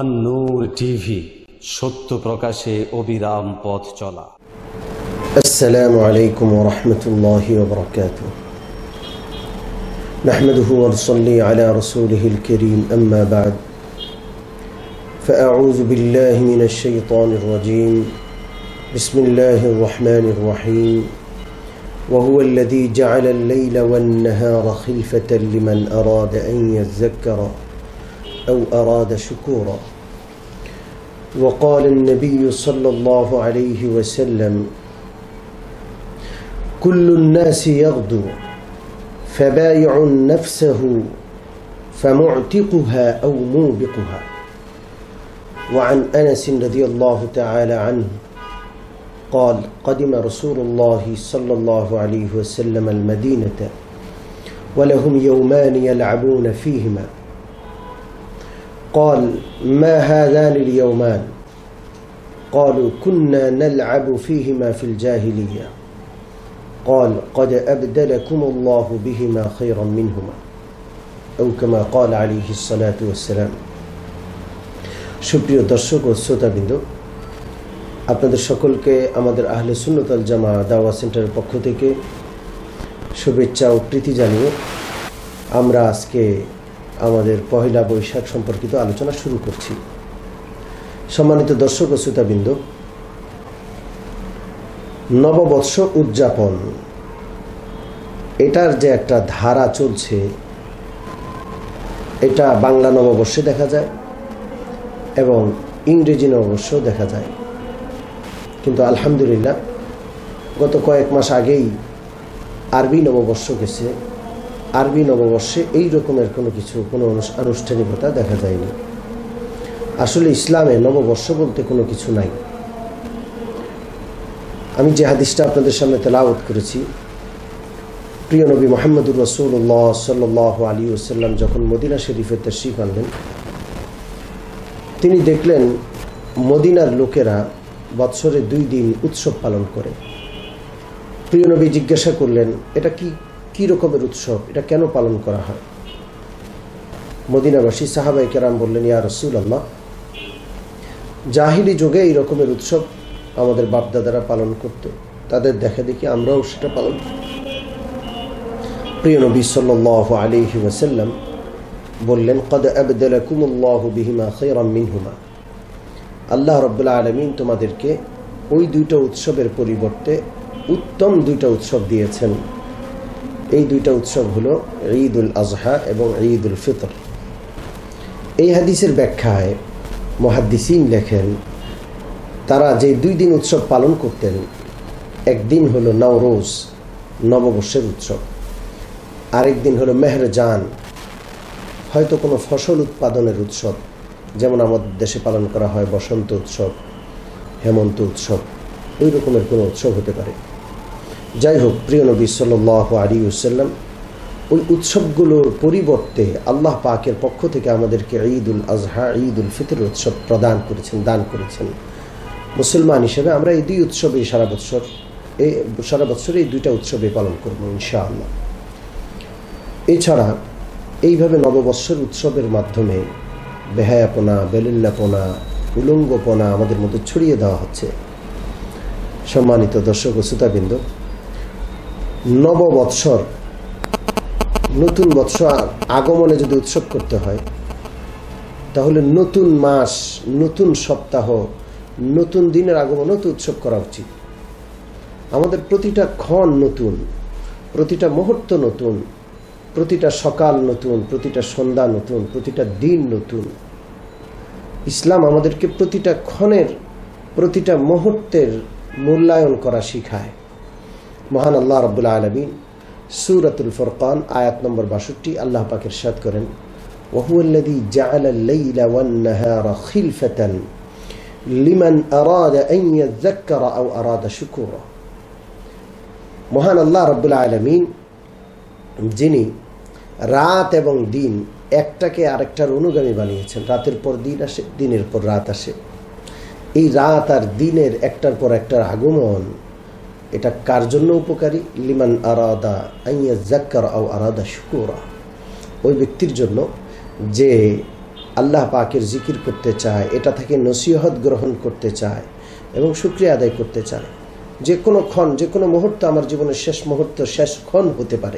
আন্নুর TV সত্য প্রকাশে অবিরাম পথ চলা السلام عليكم ورحمة الله وبركاته نحمده ونصلي على رسوله الكريم أما بعد فأعوذ بالله من الشيطان الرجيم بسم الله الرحمن الرحيم وهو الذي جعل الليل والنهار خلفة لمن أراد أن يذكر أو أراد شكورا. وقال النبي صلى الله عليه وسلم كل الناس يغدو فبايع نفسه فمعتقها أو موبقها. وعن أنس رضي الله تعالى عنه قال قدم رسول الله صلى الله عليه وسلم المدينة ولهم يومان يلعبون فيهما. قال ما هذان اليومان قالوا كنا نلعب فيهما في الجاهليه قال قد أبدلكم الله بهما خيرا منهما أو كما قال عليه الصلاة والسلام সুপ্রিয় দর্শক ও শ্রোতাবৃন্দ আপনাদের সকলকে আমাদের আহলে সুন্নতাল জামা দাওয়া সেন্টারের পক্ষ থেকে শুভেচ্ছা ও প্রীতি জানিয়ে আমরা আজকে আমাদের পহেলা বৈশাখ সম্পর্কিত আলোচনা শুরু করছি। সম্মানিত দর্শক ও শ্রোতাবৃন্দ নববৎস উদযাপন। এটার যে একটা ধারা চলছে, এটা বাংলা নববর্ষে দেখা যায় এবং ইংরেজি নববর্ষেও দেখা যায়। কিন্তু আলহামদুলিল্লাহ, গত কয়েক মাস আগেই আরবি নববর্ষ গেছে। আরবি নববর্ষে এই রকমের কোনো কিছু, কোনো আনুষ্ঠানিকতা দেখা যায়নি। আসলে ইসলামে নববর্ষ বলতে কোনো কিছু নাই। আমি যে হাদিসটা আপনাদের সামনে তেলাওত করেছি, প্রিয় নবী মোহাম্মদুর রসুল্লাহ সাল্লাহ আলী ওসাল্লাম যখন মদিনা শরীফের তশরিফ আনলেন, তিনি দেখলেন মদিনার লোকেরা বৎসরে দুই দিন উৎসব পালন করে। প্রিয় নবী জিজ্ঞাসা করলেন, এটা কি কি রকমের উৎসব? এটা কেন পালন করা হয়? মদিনাবাসী সাহাবাই কেরাম বললেন, ইয়া রসুল আল্লাহ জাহিলি যুগে এই রকমের উৎসব আমাদের বাপদাদারা পালন করত। তাদের দেখা দেখি আমরাও সেটা পালন প্রিয় নবী সাল আলিহি ওসাল্লাম বললেন, কদ আবদুল্লাহ বিহিমা খৈরাম মিনহুমা। আল্লাহ রব্বুল্লা আলমিন তোমাদেরকে ওই দুইটা উৎসবের পরিবর্তে উত্তম দুইটা উৎসব দিয়েছেন। এই দুইটা উৎসব হলো ঈদ উল আজহা এবং ঈদ উল ফিতর। এই হাদিসের ব্যাখ্যায় মহাদ্দিসিন লেখেন, তারা যে দুই দিন উৎসব পালন করতেন, একদিন হলো নওরোজ, নববর্ষের উৎসব। আরেক দিন হলো মেহরজান। হয়তো কোনো ফসল উৎপাদনের উৎসব, যেমন আমাদের দেশে পালন করা হয় বসন্ত উৎসব, হেমন্ত উৎসব, ওই রকমের কোনো উৎসব হতে পারে। যাই হোক প্রিয় নবী সাল আলী উসাল্লাম ওই উৎসবগুলোর পরিবর্তে আল্লাহ পাকের পক্ষ থেকে আমাদেরকে ঈদ উল আজহা ঈদ উল ফিতর উৎসব প্রদান করেছেন, দান করেছেন। মুসলমান হিসেবে আমরা এই দুই উৎসবে সারা বৎসর এই সারা বৎসরে এই দুইটা উৎসবে পালন করব ইনশাআল্লাহ। এছাড়া এইভাবে নববৎসর উৎসবের মাধ্যমে বেহায়াপনা, বেলিল্লাপনা, উলঙ্গপনা আমাদের মধ্যে ছড়িয়ে দেওয়া হচ্ছে। সম্মানিত দর্শক ও শ্রোতাবৃন্দ নববৎসর, নতুন বৎসর আগমনে যদি উৎসব করতে হয়, তাহলে নতুন মাস, নতুন সপ্তাহ, নতুন দিনের আগমনও তো উৎসব করা উচিত। আমাদের প্রতিটা ক্ষণ নতুন, প্রতিটা মুহূর্ত নতুন, প্রতিটা সকাল নতুন, প্রতিটা সন্ধ্যা নতুন, প্রতিটা দিন নতুন। ইসলাম আমাদেরকে প্রতিটা ক্ষণের, প্রতিটা মুহূর্তের মূল্যায়ন করা শিখায়। মহান আল্লাহ রব্বুল্লা আলমিন সুরাতুল ফরকান আয়াত নম্বর বাষট্টি আল্লাহ পাকের সাদ করেন ওহুল্লাদি জাহালাল্লাইলাওয়ান্নাহারখিলফাতান লিমান মহান আল্লাহ রব্বুল আলমিন, যিনি রাত এবং দিন একটাকে আরেকটার অনুগামী বানিয়েছেন, রাতের পর দিন আসে, দিনের পর রাত আসে। এই রাত আর দিনের একটার পর একটার আগমন এটা কার জন্য উপকারী? লিমান আরাদা আইয়া জাক্কার আও আরাদা শুকুরা। ওই ব্যক্তির জন্য যে আল্লাহ পাকের জিকির করতে চায়, এটা থেকে নসিহত গ্রহণ করতে চায় এবং শুক্রিয়া আদায় করতে চায়। যে কোনো ক্ষণ, যে কোনো মুহূর্ত আমার জীবনের শেষ মুহূর্ত, শেষ ক্ষণ হতে পারে।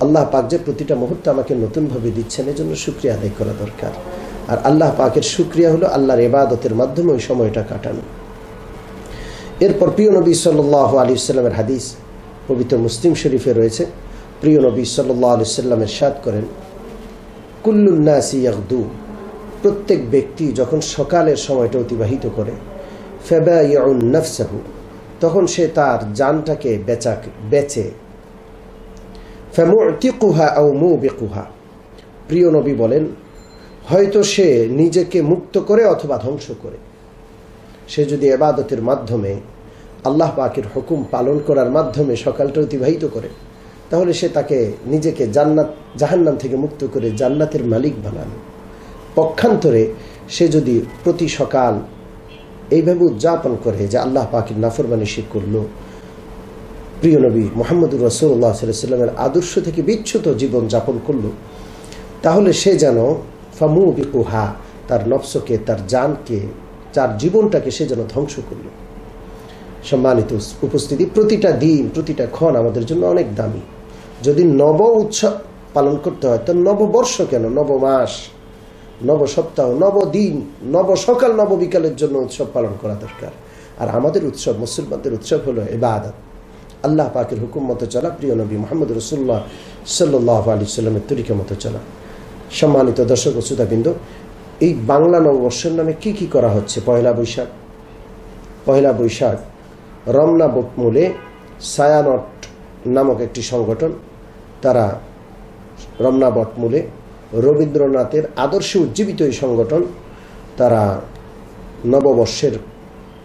আল্লাহ পাক যে প্রতিটা মুহূর্ত আমাকে নতুনভাবে দিচ্ছেন, এজন্য শুক্রিয়া আদায় করা দরকার। আর আল্লাহ পাকের শুক্রিয়া হলো আল্লাহর এবাদতের মাধ্যমে ওই সময়টা কাটানো। এরপর প্রিয় নবী সাল্লাহ আলী সাল্লামের হাদিস পবিত্র মুসলিম শরীফে রয়েছে। প্রিয় নবী সাল্লাহ আলি সাল্লামের সাদ করেন কুল্লুন্নাসি ইয়াকদু প্রত্যেক ব্যক্তি যখন সকালের সময়টা অতিবাহিত করে ফেবা ইয়াউন তখন সে তার জানটাকে বেচে ফেমুতিকুহা আও মু বেকুহা প্রিয় নবী বলেন, হয়তো সে নিজেকে মুক্ত করে অথবা ধ্বংস করে। সে যদি এবাদতের মাধ্যমে আল্লাহ পাকের হুকুম পালন করার মাধ্যমে সকালটা অতিবাহিত করে, তাহলে সে তাকে নিজেকে জান্নাত, জাহান্নাম থেকে মুক্ত করে জান্নাতের মালিক বানানো। পক্ষান্তরে সে যদি প্রতি সকাল এইভাবে উদযাপন করে যে আল্লাহ পাকের নাফরমানি সে করল, প্রিয় নবী মোহাম্মদুর রসুল্লাহ সাল্লামের আদর্শ থেকে বিচ্যুত জীবন যাপন করল, তাহলে সে যেন ফামু বিকুহা তার নফসকে, তার জানকে তার জীবনটাকে সে যেন ধ্বংস করল। সম্মানিত উপস্থিতি, প্রতিটা দিন, প্রতিটা ক্ষণ আমাদের জন্য অনেক দামি। যদি নব উৎসব পালন করতে হয়, তো নববর্ষ কেন? নব মাস, নব সপ্তাহ, নব দিন, নব সকাল, নব বিকালের জন্য উৎসব পালন করা দরকার। আর আমাদের উৎসব, মুসলমানদের উৎসব হলো এবাদত আল্লাহ পাকের হুকুম মতো চলা, প্রিয় নবী মোহাম্মদ রসুল্লাহ সাল্লাহ আলি সাল্লামের তরিকা মতো চলা। সম্মানিত দর্শক ও শ্রোতাবৃন্দ এই বাংলা নববর্ষের নামে কি কি করা হচ্ছে? পয়লা বৈশাখ। পয়লা বৈশাখ, রমনা মূলে সায়ানট নামক একটি সংগঠন, তারা রমনা বটমূলে রবীন্দ্রনাথের আদর্শে উজ্জীবিত এই সংগঠন, তারা নববর্ষের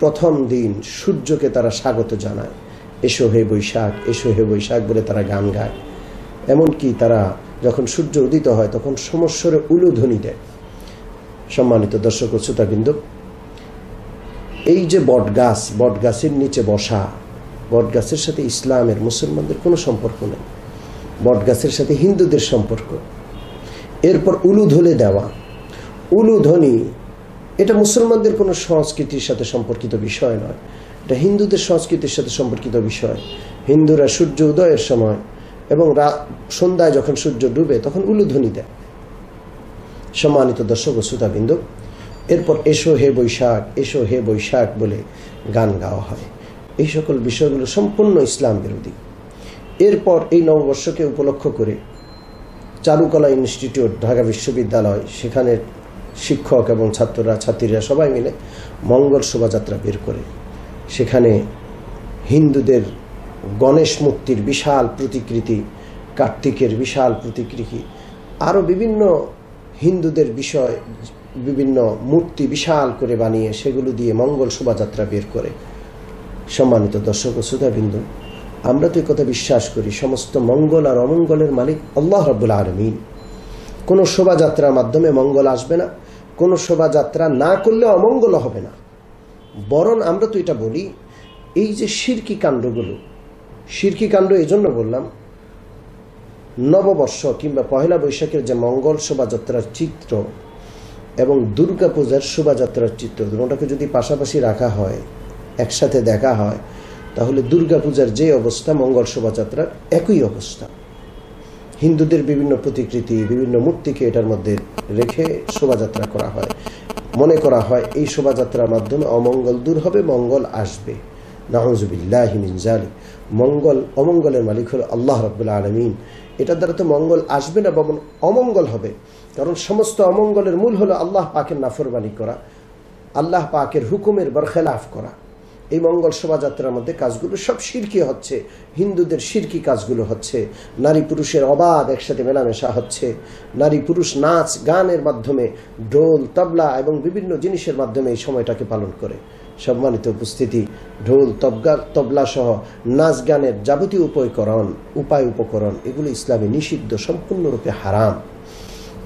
প্রথম দিন সূর্যকে তারা স্বাগত জানায়। এসো হে বৈশাখ, এসো হে বৈশাখ বলে তারা গান গায়। এমনকি তারা যখন সূর্য উদিত হয়, তখন সমস্বরে উলুধ্বনি দেয়। সম্মানিত দর্শক শ্রোতাবৃন্দ, এই যে বট গাছ বট গাছের নিচে বসা বট গাছের সাথে ইসলামের মুসলমানদের কোনো সম্পর্ক নেই বট গাছের সাথে হিন্দুদের সম্পর্ক। এরপর উলুধলে দেওয়া উলু উলুধ্বনি এটা মুসলমানদের কোনো সংস্কৃতির সাথে সম্পর্কিত বিষয় নয়, এটা হিন্দুদের সংস্কৃতির সাথে সম্পর্কিত বিষয়। হিন্দুরা সূর্য উদয়ের সময় এবং সন্ধ্যায় যখন সূর্য ডুবে তখন উলুধ্বনি দেয়। সম্মানিত দর্শক ও শ্রোতাবৃন্দ, এরপর এসো হে বৈশাখ, এসো হে বৈশাখ বলে গান গাওয়া হয়। এই সকল বিষয়গুলো সম্পূর্ণ ইসলাম বিরোধী। এরপর এই নববর্ষকে উপলক্ষ করে চারুকলা ইনস্টিটিউট, ঢাকা বিশ্ববিদ্যালয় সেখানে শিক্ষক এবং ছাত্ররা, ছাত্রীরা সবাই মিলে মঙ্গল শোভাযাত্রা বের করে। সেখানে হিন্দুদের গণেশ মূর্তির বিশাল প্রতিকৃতি, কার্তিকের বিশাল প্রতিকৃতি আরও বিভিন্ন হিন্দুদের বিষয়, বিভিন্ন মূর্তি বিশাল করে বানিয়ে সেগুলো দিয়ে মঙ্গল শোভাযাত্রা বের করে। সম্মানিত দর্শক ও শ্রোতাবিন্দু, আমরা তো কথা বিশ্বাস করি, সমস্ত মঙ্গল আর অমঙ্গলের মালিক আল্লাহ রব্বুল আলমিন। কোনো শোভাযাত্রার মাধ্যমে মঙ্গল আসবে না, কোনো শোভাযাত্রা না করলে অমঙ্গল হবে না। বরং আমরা তো এটা বলি, এই যে শিরকি কাণ্ডগুলো শিরকি কাণ্ড এই জন্য বললাম নববর্ষ কিংবা পহেলা বৈশাখের যে মঙ্গল শোভাযাত্রার চিত্র এবং দুর্গা পূজার শোভাযাত্রার চিত্র, দুটাকে যদি পাশাপাশি রাখা হয়, একসাথে দেখা হয়, তাহলে দুর্গা পূজার যে অবস্থা, মঙ্গল শোভাযাত্রার একই অবস্থা। হিন্দুদের বিভিন্ন প্রতিকৃতি, বিভিন্ন মূর্তিকে এটার মধ্যে রেখে শোভাযাত্রা করা হয়। মনে করা হয়, এই শোভাযাত্রার মাধ্যমে অমঙ্গল দূর হবে, মঙ্গল আসবে। নাহজুবিল্লাহিমিনজালি মঙ্গল, অমঙ্গলের মালিক হল আল্লাহ রব্বুল্লা আলমিন। এটার দ্বারা তো মঙ্গল আসবে না বরং অমঙ্গল হবে। কারণ সমস্ত অমঙ্গলের মূল হলো আল্লাহ পাকের নাফরবানি করা, আল্লাহ পাকের হুকুমের বরখেলাফ করা। এই মঙ্গল শোভাযাত্রার মধ্যে কাজগুলো সব শিরকি হচ্ছে। হিন্দুদের শিরকি কাজগুলো হচ্ছে। নারী পুরুষের অবাধ একসাথে মেলামেশা হচ্ছে। নারী পুরুষ নাচ গানের মাধ্যমে ঢোল, তবলা এবং বিভিন্ন জিনিসের মাধ্যমে এই সময়টাকে পালন করে। সম্মানিত উপস্থিতি, ঢোল, তবগা, তবলা সহ নাচ গানের যাবতীয় উপকরণ, উপায় উপকরণ, এগুলো ইসলামে নিষিদ্ধ, সম্পূর্ণরূপে হারাম।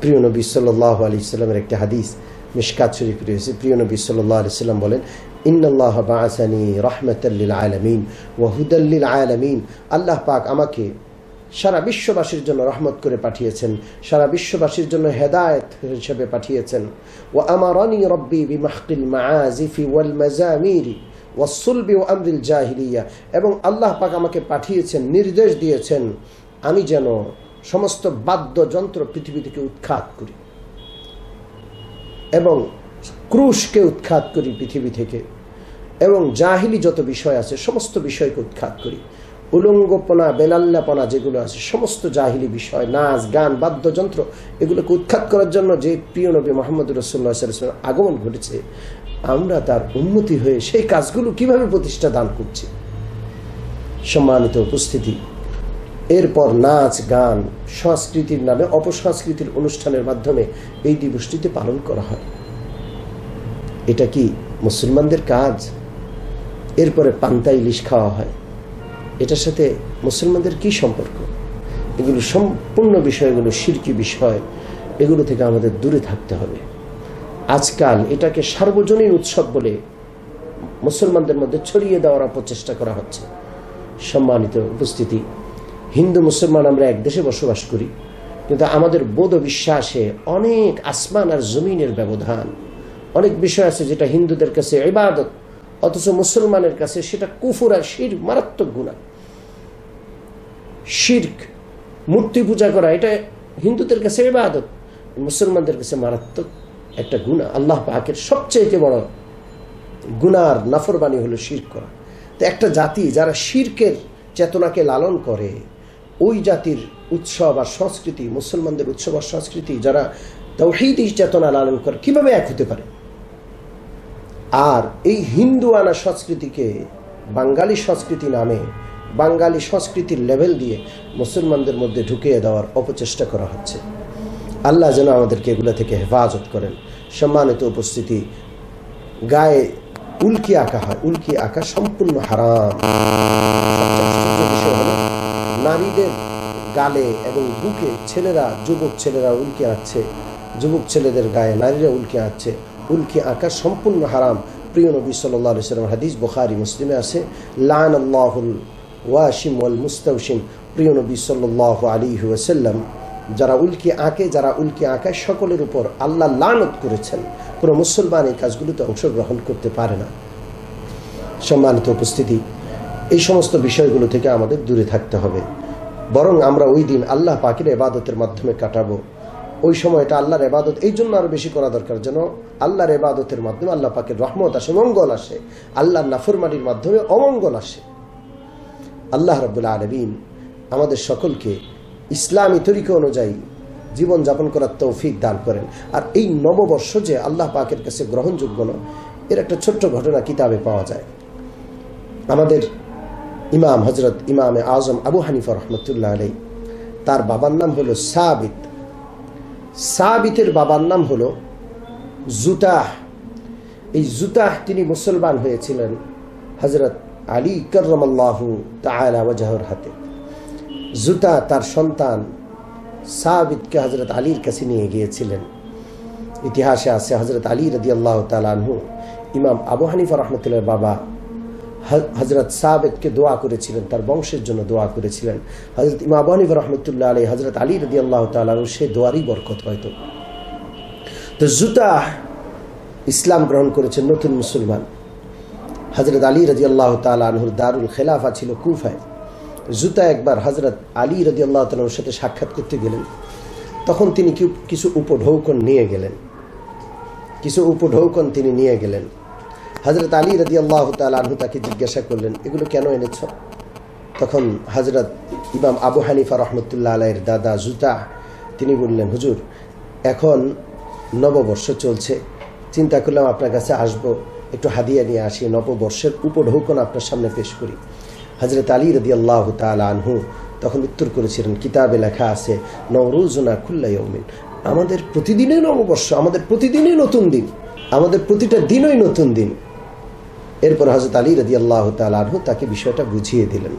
প্রিয় নবী সাল্লাহ আলি ইসলামের একটি হাদিস মিসকাত শরীফ রয়েছে। প্রিয় নবী সাল্লাহ আলি সাল্লাম বলেন ইন্নআল্লাহ বাসানি রহমতাল্লিল আলমিন ওয়াহুদাল্লিল আলমিন। আল্লাহ পাক আমাকে সারা বিশ্ববাসীর জন্য রহমত করে পাঠিয়েছেন, সারা বিশ্ববাসীর জন্য হেদায়েত হিসেবে পাঠিয়েছেন। ও আমারানি রব্বি বিমাহকিল মাআজিফি ওয়াল মাজামিরি ওয়াসুলবি ও আমরিল জাহিলিয়া। এবং আল্লাহ পাক আমাকে পাঠিয়েছেন, নির্দেশ দিয়েছেন, আমি যেন সমস্ত বাদ্যযন্ত্র পৃথিবী থেকে উৎখাত করি এবং ক্রুশকে উৎখাত করি পৃথিবী থেকে এবং জাহিলি যত বিষয় আছে, সমস্ত বিষয়কে উৎখাত করি। উলঙ্গপনা, বেলাল্লাপনা যেগুলো আছে, সমস্ত জাহিলি বিষয়, নাচ, গান, বাদ্যযন্ত্র, এগুলোকে উৎখাত করার জন্য যে প্রিয় নবী মোহাম্মদ রসুল্লাহ আগমন ঘটেছে, আমরা তার উন্নতি হয়ে সেই কাজগুলো কীভাবে প্রতিষ্ঠা দান করছি? সম্মানিত উপস্থিতি, এরপর নাচ, গান, সংস্কৃতির নামে অপসংস্কৃতির অনুষ্ঠানের মাধ্যমে এই দিবসটিতে পালন করা হয়। এটা কি মুসলমানদের কাজ? এরপরে পান্তা ইলিশ খাওয়া হয়। এটার সাথে মুসলমানদের কি সম্পর্ক? এগুলো সম্পূর্ণ বিষয়গুলো শিরকি বিষয়। এগুলো থেকে আমাদের দূরে থাকতে হবে। আজকাল এটাকে সার্বজনীন উৎসব বলে মুসলমানদের মধ্যে ছড়িয়ে দেওয়ার প্রচেষ্টা করা হচ্ছে। সম্মানিত উপস্থিতি, হিন্দু মুসলমান আমরা এক দেশে বসবাস করি, কিন্তু আমাদের বোধ বিশ্বাসে অনেক আসমান আর জমিনের ব্যবধান। অনেক বিষয় আছে যেটা হিন্দুদের কাছে ইবাদত অথচ মুসলমানের কাছে সেটা কুফুর আর শির মারাত্মক গুণা শির্ক, মূর্তি পূজা করা, এটা হিন্দুদের কাছে ইবাদত। মুসলমানদের কাছে মারাত্মক একটা গুণা আল্লাহ পাকের সবচেয়ে বড় গুনার নাফরবাণী হলো শির করা। তো একটা জাতি যারা শির্কের চেতনাকে লালন করে, ওই জাতির উৎসব আর সংস্কৃতি, মুসলমানদের উৎসব আর সংস্কৃতি যারা তৌহিদি চেতনা লালন করে, কীভাবে এক হতে পারে? আর এই হিন্দু আনা সংস্কৃতিকে বাঙালি সংস্কৃতি নামে, বাঙালি সংস্কৃতির লেভেল দিয়ে মুসলমানদের মধ্যে ঢুকিয়ে দেওয়ার অপচেষ্টা করা হচ্ছে। আল্লাহ যেন আমাদেরকে এগুলো থেকে হেফাজত করেন। সম্মানিত উপস্থিতি, গায়ে উল্কি আঁকা হয়। উল্কি আঁকা সম্পূর্ণ হারাম। নারীদের গালে এবং বুকে ছেলেরা, যুবক ছেলেরা উল্কি আঁকছে। যুবক ছেলেদের গায়ে নারীরা উল্কি আঁকছে। উল্কি আঁকা সম্পূর্ণ হারাম। প্রিয় নবী সাল্লাহ সাল্লাম হাদিস বখারি, মুসলিমে আছে লান আল্লাহুল ওয়াসিম ওয়াল মুস্তাউসিম প্রিয় নবী সাল্লাহ আলী ওয়াসাল্লাম, যারা উল্কি আঁকে, যারা উল্কি আঁকায়, সকলের উপর আল্লাহ লানত করেছেন। কোনো মুসলমান এই কাজগুলোতে অংশগ্রহণ করতে পারে না। সম্মানিত উপস্থিতি, এই সমস্ত বিষয়গুলো থেকে আমাদের দূরে থাকতে হবে। বরং আমরা ওই দিন আল্লাহ পাকের এবাদতের মাধ্যমে কাটাবো। ওই সময়টা আল্লাহর এবাদত এই জন্য আরও বেশি করা দরকার যেন আল্লাহর এবাদতের মাধ্যমে আল্লাহ পাকের রহমত আসে, মঙ্গল আসে। আল্লাহর নাফরমানির মাধ্যমে অমঙ্গল আসে। আল্লাহ রবুল্লা আলমিন আমাদের সকলকে ইসলামী তরিকা অনুযায়ী জীবন যাপন করার তৌফিক দান করেন। আর এই নববর্ষ যে আল্লাহ পাকের কাছে গ্রহণযোগ্য নয় এর একটা ছোট্ট ঘটনা কিতাবে পাওয়া যায়। আমাদের ইমাম হজরত ইমামে আজম আবু হানিফা রহমতুল্লাহ আলাই তার বাবার নাম হলো সাবিত। সাবিতের বাবার নাম হলো জুতাহ। এই জুতাহ তিনি মুসলমান হয়েছিলেন হজরত আলী করমাল্লাহু তালাহর হাতে। জুতা তার সন্তান সাবিদকে হজরত আলীর কাছে নিয়ে গিয়েছিলেন। ইতিহাসে আছে হজরত আলী রদি আল্লাহ তালানহু ইমাম আবু হানিফা রহমতুল্লাহ বাবা হজরত সাবেদকে দোয়া করেছিলেন, তার বংশের জন্য দোয়া করেছিলেন। হজরত ইমা আবু হানিফা রহমতুল্লাহ আলী হজরত আলী রদি আল্লাহ তালানহু সে দোয়ারই বরকত হয়তো। তো জুতা ইসলাম গ্রহণ করেছেন নতুন মুসলমান। হজরত আলী রাজি আল্লাহ তালহুর দারুল খেলাফা ছিল কুফায়। জুতা একবার হজরত আলী রাজি আল্লাহ তালুর সাথে সাক্ষাৎ করতে গেলেন। তখন তিনি কিছু উপঢৌকন নিয়ে গেলেন। কিছু উপঢৌকন তিনি নিয়ে গেলেন। হজরত আলী রাজি আল্লাহ তালহু তাকে জিজ্ঞাসা করলেন, এগুলো কেন এনেছ? তখন হজরত ইমাম আবু হানিফা রহমতুল্লাহ আলাইয়ের দাদা জুতা, তিনি বললেন, হুজুর, এখন নববর্ষ চলছে, চিন্তা করলাম আপনার কাছে আসব, একটু হাদিয়া নিয়ে আসি, নববর্ষের উপঢৌকন আপনার সামনে পেশ করি। হজরত আলী রদি আল্লাহ আনহু তখন উত্তর করেছিলেন, কিতাবে লেখা আছে, নওরুজনা খুল্লাইমিন আমাদের প্রতিদিনই নববর্ষ, আমাদের প্রতিদিনই নতুন দিন, আমাদের প্রতিটা দিনই নতুন দিন। এরপর হজরত আলী রদি আল্লাহ আনহু তাকে বিষয়টা বুঝিয়ে দিলেন।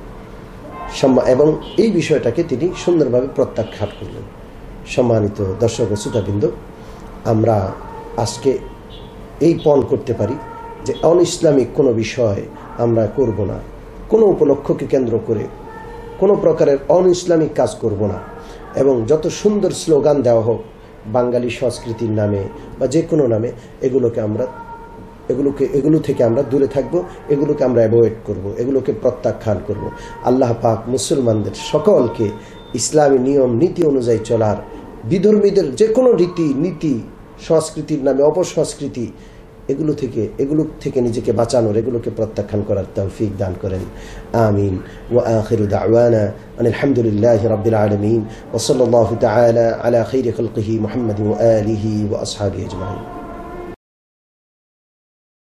এবং এই বিষয়টাকে তিনি সুন্দরভাবে প্রত্যাখ্যাত করলেন। সম্মানিত দর্শক ও শ্রোতাবৃন্দ, আমরা আজকে এই পণ করতে পারি যে অন ইসলামিক কোনো বিষয় আমরা করব না। কোনো উপলক্ষকে কেন্দ্র করে কোনো প্রকারের অন ইসলামিক কাজ করব না। এবং যত সুন্দর স্লোগান দেওয়া হোক, বাঙালি সংস্কৃতির নামে বা যে কোনো নামে, এগুলোকে আমরা এগুলোকে, এগুলো থেকে আমরা দূরে থাকব, এগুলোকে আমরা অ্যাভয়েড করব, এগুলোকে প্রত্যাখ্যান করব। আল্লাহ পাক মুসলমানদের সকলকে ইসলামী নিয়ম, নীতি অনুযায়ী চলার বিধর্মীদের যে কোনো রীতি, নীতি, সংস্কৃতির নামে অপসংস্কৃতি, এগুলো থেকে এগুলো থেকে নিজেকে বাঁচানোর, এগুলোকে প্রত্যাখ্যান করার তৌফিক দান করেন। আমিন। ওয়া আখিরু আলহামদুলিল্লাহ রাব্বিল আলামিন। ওয়া সাল্লাল্লাহু আলা মুহাম্মাদিন ওয়া আলিহি ওয়া আসহাবিহি আজমাইন।